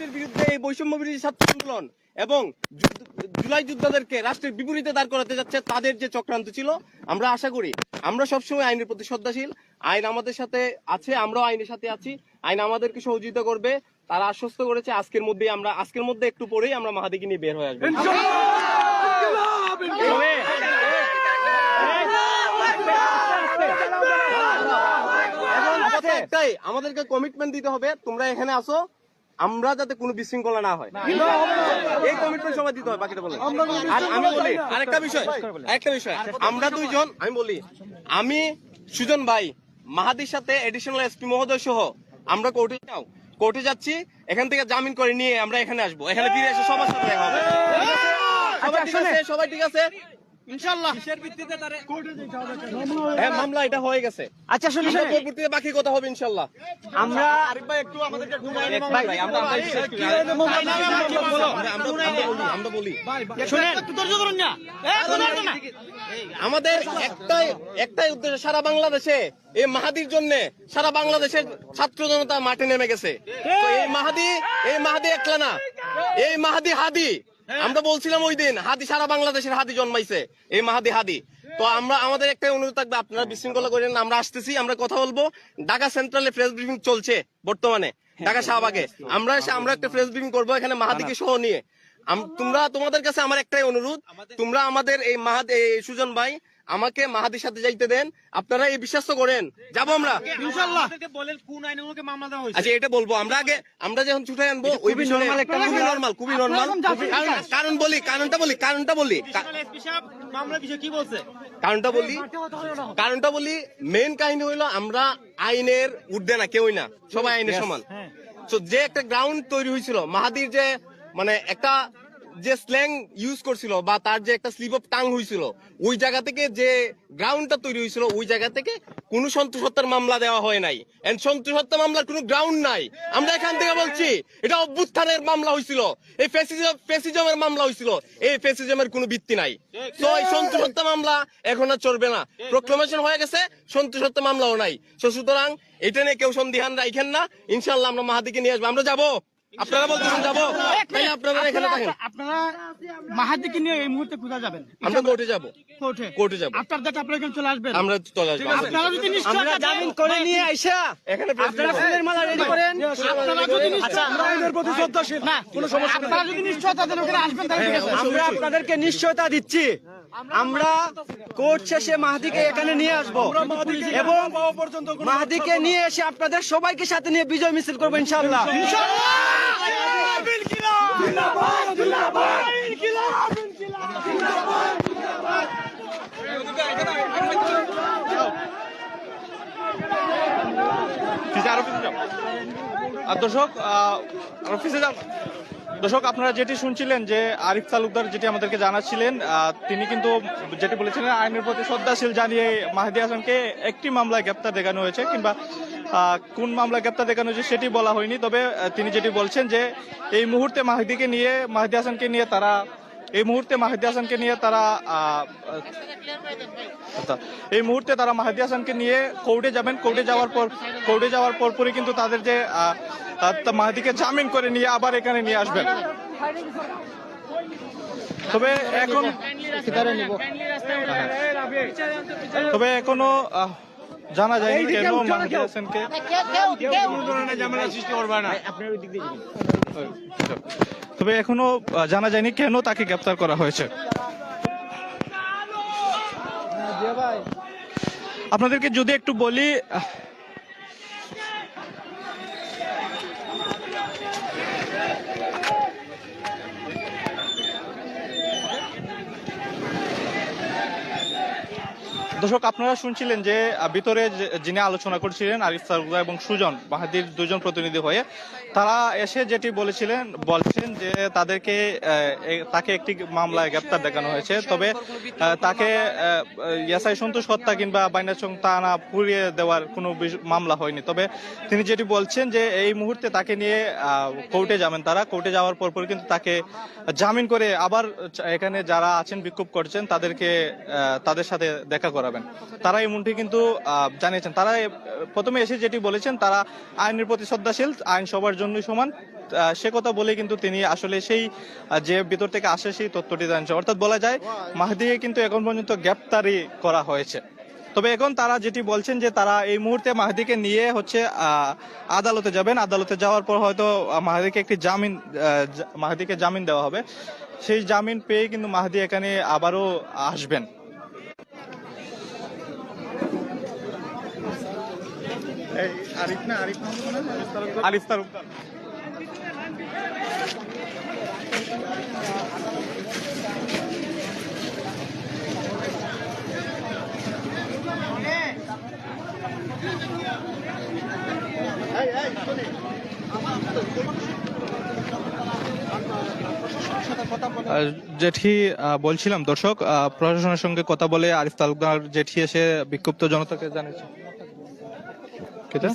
রাষ্ট্রের বিরুদ্ধে এই বৈষম্য বিরোধী ছাত্র আন্দোলন এবং জুলাই যোদ্ধাদেরকে রাষ্ট্রের বিপরীতে দাঁড় করাতে যাচ্ছে তাদের যে চক্রান্ত ছিল আমরা আশা করি আমরা সবসময় আইনের প্রতি শ্রদ্ধাশীল। আইন আমাদের সাথে আছে আমরাও আইনের সাথে আছি। আইন আমাদেরকে সহযোগিতা করবে তারা আশ্বস্ত করেছে আজকের মধ্যে আমরা আজকের মধ্যে একটু পরেই আমরা মাহাদিকে নিয়ে বের হয়ে আসব। একটাই আমাদেরকে কমিটমেন্ট দিতে হবে তোমরা এখানে আসো আমরা যাতে কোনো বিশৃঙ্খলা না হয়। এই কমিটমেন্ট সবাই দিতে হয় বাকিটা বলে। আর আমি বলি আরেকটা বিষয় আরেকটা বিষয়। আমরা দুইজন আমি বলি আমি সুজন ভাই মাহাদির সাথে এডিশনাল এসপি মহোদয় সহ আমরা কোর্টে যাও। কোর্টে যাচ্ছি এখান থেকে জামিন করে নিয়ে আমরা এখানে আসব। এখানে ফিরে এসে সবার সাথে দেখা হবে। সবাই ঠিক আছে সবাই ঠিক আছে? ইনশাল্লাহ হ্যাঁ মামলা এটা হয়ে গেছে। আচ্ছা শুনুন আমরা পরবর্তীতে বাকি কথা হবে ইনশাল্লাহ আমরা ভাই, আমরা- আমরা- আমরা- আমরা- আমরা বলি। শুনেন আমাদের একটাই একটাই উদ্দেশ্য সারা বাংলাদেশে এই মাহাদির জন্য সারা বাংলাদেশের ছাত্র জনতা মাঠে নেমে গেছে। এই মাহাদি এই মাহাদি একলা না। এই মাহাদি হাদি আমরা বলছিলাম ওই দিন হাতি সারা বাংলাদেশের হাতি জন্মাইছে এই মাহাদি হাদি। তো আমরা আমাদের একটা অনুরোধ থাকবে আপনারা বিশৃঙ্খলা করেন আমরা আসতেছি আমরা কথা বলব। ঢাকা সেন্ট্রালে প্রেস ব্রিফিং চলছে বর্তমানে ঢাকা শাহবাগে। আমরা এসে আমরা একটা প্রেস ব্রিফিং করব এখানে মাহাদিকে সহ নিয়ে। তোমরা তোমাদের কাছে আমার একটাই অনুরোধ তোমরা আমাদের এই মাহাদ সুজন ভাই আমাকে মাহাদির সাথে যাইতে দেন। আপনারা এই বিশ্বাস তো করেন। যাব আমরা। ইনশাআল্লাহ আচ্ছা এটা বলব। আমরা আগে আমরা যখন ছুটে আনব ওই খুবই বিষয়ে normal একটা খুবই মামলা। নর্মাল খুবই নর্মাল কারণ কারণ বলি কারণটা বলি কারণটা বলি। কা- কারণটা বলি কারণটা বলি মেইন কাহিনী হইল আমরা আইনের উর্ধে না কেউই না। সবাই আইনের সমান। তো যে একটা গ্রাউন্ড তৈরি হয়েছিল মাহাদির যে মানে একটা যে স্ল্যাং ইউজ করছিল বা তার যে একটা স্লিপ অফ টাং হয়েছিল ওই জায়গা থেকে যে গ্রাউন্ডটা তৈরি হয়েছিল ওই জায়গা থেকে কোন সন্তোষ হত্যার মামলা দেওয়া হয় নাই। এন্ড সন্তোষ হত্যা মামলার কোনো গ্রাউন্ড নাই। আমরা এখান থেকে বলছি, এটা অভ্যুত্থানের মামলা হয়েছিল এই ফেসিজম ফেসিজমের মামলা হয়েছিল এই ফেসিজমের কোনো ভিত্তি নাই। তো এই সন্তোষ হত্যা মামলা এখন আর চলবে না। প্রোক্লামেশন হয়ে গেছে সন্তোষ হত্যা মামলাও নাই। সুতরাং এটা নিয়ে কেউ সন্দিহান রাখেন না। ইনশাল্লাহ আমরা মাহাদিকে নিয়ে আসব। আমরা যাব। আপনারা বলতেছেন যাব। তাহলে আপনারা এখানে থাকেন। আপনারা মাহাদিকে নিয়ে এই মুহূর্তে কোথায় যাবেন? আমরা কোর্টে যাব। কোর্টে? কোর্টে যাব। আপনার দ্বারা আপনারা এখানে চলে আসবেন? আমরা চলে আসব। আপনারা যদি নিশ্চয়তা দেন- জামিন করে নিয়ে আইসা। এখানে আপনারা ফুলের মালা রেডি করেন। আপনারা যদি নিশ্চয়- আমরা আইনের প্রতি শ্রদ্ধাশীল। না কোনো সমস্যা আপনারা যদি নিশ্চয়তা দেন ওখানে আসবেন তাহলে ঠিক আছে। আমরা আপনাদেরকে নিশ্চয়তা দিচ্ছি। আমরা কোর্ট শেষে মাহাদিকে এখানে নিয়ে আসব। এবং মাহাদিকে নিয়ে এসে আপনাদের সবাইকে সাথে নিয়ে বিজয় মিছিল করব ইনশাল্লাহ আর দর্শক আহ, অফিসে যান দর্শক, আপনারা যেটি শুনছিলেন যে আরিফ তালুকদার যেটি আমাদেরকে জানাচ্ছিলেন তিনি কিন্তু যেটি বলেছিলেন, আইনের প্রতি শ্রদ্ধাশীল জানিয়ে মাহেদি হাসানকে একটি মামলায় গ্রেপ্তার দেখানো হয়েছে কিংবা কোন মামলা গ্রেপ্তার দেখানো হয়েছে সেটি বলা হয়নি। তবে তিনি যেটি বলছেন যে, এই মুহূর্তে মাহিদিকে নিয়ে, মাহিদি হাসানকে নিয়ে তারা এই মুহূর্তে মাহিদি হাসানকে নিয়ে তারা এই মুহূর্তে তারা মাহাদি হাসানকে নিয়ে কোর্টে যাবেন। কোর্টে যাওয়ার পর কোর্টে যাওয়ার পরপরই কিন্তু তাদের যে মাহাদিকে জামিন করে নিয়ে আবার এখানে নিয়ে আসবেন। তবে এখন হ্যাঁ। তবে এখনও জানা যায়নি কেন মাহাদি হাসানকে তবে এখনও জানা যায়নি কেন তাকে গ্রেপ্তার করা হয়েছে। আপনাদেরকে যদি একটু বলি দর্শক, আপনারা শুনছিলেন যে ভিতরে যিনি আলোচনা করছিলেন আরিফ সারগুজা এবং সুজন, বাহাদির দুজন প্রতিনিধি হয়ে, তারা এসে যেটি বলেছিলেন বলছেন যে তাদেরকে তাকে একটি মামলায় গ্রেপ্তার দেখানো হয়েছে। তবে তাকে ইয়াসাই সন্তোষ হত্যা কিংবা বাইনাচং তানা পুড়িয়ে দেওয়ার কোনো মামলা হয়নি। তবে তিনি যেটি বলছেন যে, এই মুহূর্তে তাকে নিয়ে কোর্টে যাবেন তারা। কোর্টে যাওয়ার পর পর কিন্তু তাকে জামিন করে আবার, এখানে যারা আছেন, বিক্ষোভ করছেন, তাদেরকে তাদের সাথে দেখা করা করাবেন। তারা এমনটি কিন্তু জানিয়েছেন। তারা প্রথমে এসে যেটি বলেছেন, তারা আইনের প্রতি শ্রদ্ধাশীল, আইন সবার জন্যই সমান। সে কথা বলে কিন্তু তিনি আসলে সেই যে ভিতর থেকে আসে সেই তথ্যটি জানছেন অর্থাৎ বলা যায়, মাহদিকে কিন্তু এখন পর্যন্ত গ্রেপ্তারি করা হয়েছে। তবে এখন তারা যেটি বলছেন যে তারা এই মুহূর্তে মাহদিকে নিয়ে হচ্ছে আদালতে যাবেন। আদালতে যাওয়ার পর হয়তো মাহদিকে একটি জামিন মাহদিকে জামিন দেওয়া হবে। সেই জামিন পেয়ে কিন্তু মাহদি এখানে আবারও আসবেন। আরিফ তালুকদার? আহ, জেঠি বলছিলাম দর্শক প্রশাসনের সঙ্গে কথা বলে আরিফ তালুকদার জেঠি এসে বিক্ষুব্ধ জনতাকে জানিয়েছে। ¿Qué tal?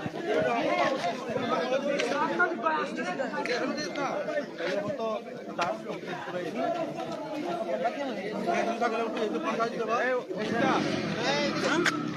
Hey, what's that?